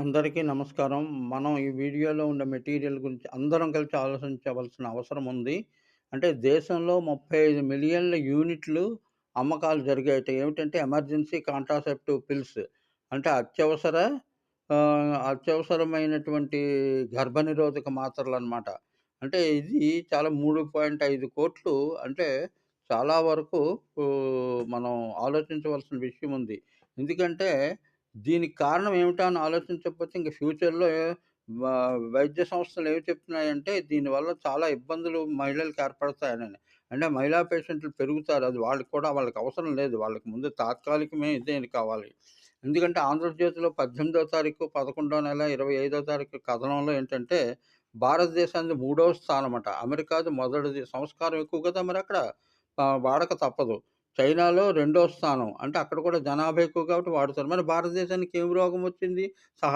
అందరికీ నమస్కారం. మనం ఈ వీడియోలో ఉన్న మెటీరియల్ గురించి అందరం కలిసి ఆలోచించవలసిన అవసరం ఉంది. అంటే దేశంలో 35,000,000 యూనిట్లు అమ్మకాలు జరిగాయట. ఏమిటంటే ఎమర్జెన్సీ కాంట్రాసెప్టివ్ పిల్స్ అంటే అత్యవసర అత్యవసరమైనటువంటి గర్భనిరోధక మాత్రలు అనమాట అంటే ఇది చాలా 3.5,00,00,000 అంటే చాలా వరకు మనం ఆలోచించవలసిన విషయం ఉంది. ఎందుకంటే దీనికి కారణం ఏమిటా అని ఆలోచించకపోతే ఇంక ఫ్యూచర్‌లో వైద్య సంస్థలు ఏమి చెప్తున్నాయంటే దీనివల్ల చాలా ఇబ్బందులు మహిళలకు ఏర్పడతాయనని. అంటే మహిళా పేషెంట్లు పెరుగుతారు. అది వాళ్ళకి కూడా వాళ్ళకి అవసరం లేదు. వాళ్ళకి ముందు తాత్కాలికమే ఇదేం కావాలి. ఎందుకంటే ఆంధ్రజ్యోతిలో 18వ తారీఖు, 11వ నెల, 25వ తారీఖు కథనంలో ఏంటంటే భారతదేశానికి మూడవ స్థానమట. అమెరికాది మొదటిది. సంస్కారం ఎక్కువ కదా మరి అక్కడ వాడక తప్పదు. చైనాలో రెండో స్థానం. అంటే అక్కడ కూడా జనాభా ఎక్కువ కాబట్టి వాడుతారు. మరి భారతదేశానికి ఏం రోగం వచ్చింది? సహజ